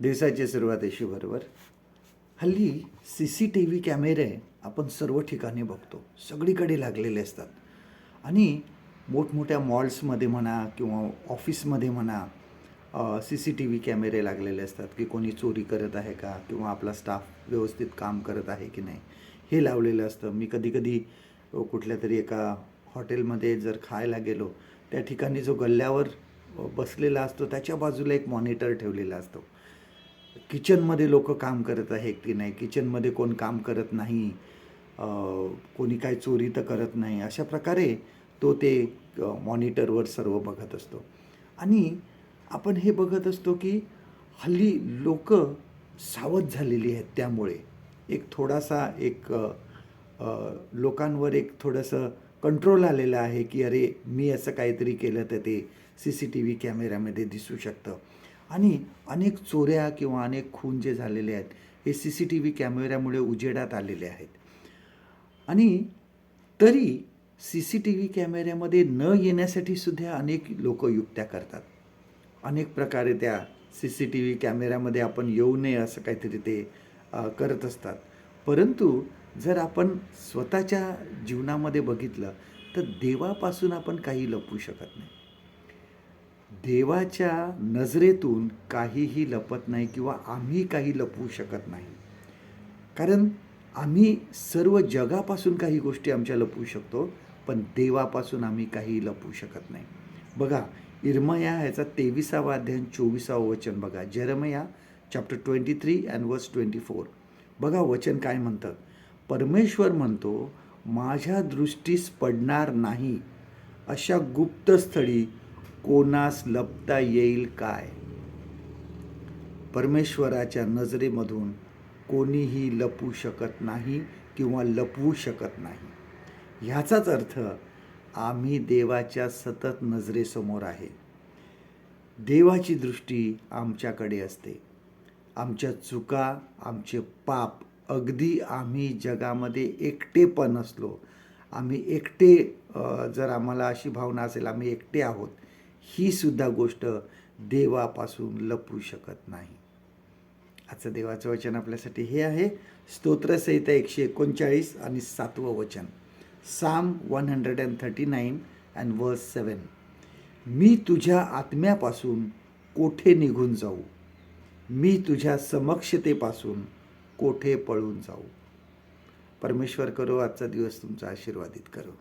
दिवसाची सुरुवात अशी बरोबर हल्ली सी सी टी व्ही कॅमेरे आपण सर्व ठिकाणी बघतो. सगळीकडे लागलेले असतात. आणि मोठमोठ्या मॉल्समध्ये म्हणा किंवा ऑफिसमध्ये म्हणा सी सी टी व्ही कॅमेरे लागलेले असतात की कोणी चोरी करत आहे का किंवा आपला स्टाफ व्यवस्थित काम करत आहे की नाही हे लावलेलं असतं. मी कधीकधी कुठल्या तरी एका हॉटेलमध्ये जर खायला गेलो त्या ठिकाणी जो गल्ल्यावर बसलेला असतो त्याच्या बाजूला एक मॉनिटर ठेवलेला असतो. किचनमध्ये लोक काम करत आहे की नाही? किचनमध्ये कोण काम करत नाही? कोणी काय चोरी तर करत नाही? अशा प्रकारे तो ते मॉनिटरवर सर्व बघत असतो. आणि आपण हे बघत असतो की हल्ली लोक सावध झालेली आहेत त्यामुळे. एक थोडासा एक लोकांवर एक थोडंसं कंट्रोल आलेलं आहे की अरे मी असं काहीतरी केलं तर ते सी सी टी व्ही कॅमेऱ्यामध्ये दिसू शकतं. आणि अनेक चोऱ्या किंवा अनेक खून जे झालेले आहेत हे सी सी टी व्ही कॅमेऱ्यामुळे उजेडात आलेले आहेत. आणि तरी सी सी टी व्ही कॅमेऱ्यामध्ये न येण्यासाठी सुद्धा अनेक लोक युक्त्या करतात. अनेक प्रकारे त्या सी सी टी व्ही कॅमेऱ्यामध्ये आपण येऊ नये असं काहीतरी ते करत असतात. परंतु जर आपण स्वतःच्या जीवनामध्ये बघितलं तर देवापासून आपण काही लपवू शकत नाही. देवाच्या नजरेतून काहीही लपत नाही किंवा आम्ही काही लपवू शकत नाही. कारण आम्ही सर्व जगापासून काही गोष्टी आमच्या लपवू शकतो पण देवापासून आम्ही काही लपवू शकत नाही. बघा इर्मया ह्याचा तेविसावा अध्ययन चोवीसावं वचन बघा. Jeremiah chapter twenty three and verse twenty four बघा वचन काय म्हणतं? परमेश्वर म्हणतो माझ्या दृष्टीस पडणार नाही अशा गुप्त स्थळी कोणास लपता येईल काय? परमेश्वराच्या नजरेमधून कोणीही लपू शकत नाही किंवा लपवू शकत नाही. ह्याचाच अर्थ आम्ही देवाच्या सतत नजरेसमोर आहे. देवाची दृष्टी आमच्याकडे असते. आमच्या चुका आमचे पाप अगदी आम्ही जगामध्ये एकटेपण असलो आम्ही एकटे जर आम्हाला अशी भावना असेल आम्ही एकटे आहोत ही सुद्धा गोष्ट देवापासून लपू शकत नाही. आजचं देवाचं वचन आपल्यासाठी हे आहे. स्तोत्रसहित एकशे एकोणचाळीस आणि सातवं वचन. Psalm one hundred and thirty nine and verse seven मी तुझ्या आत्म्यापासून कोठे निघून जाऊ? मी तुझ्या समक्षतेपासून कोठे पळून जाऊ? परमेश्वर करो आजचा दिवस तुमचा आशीर्वादित करो.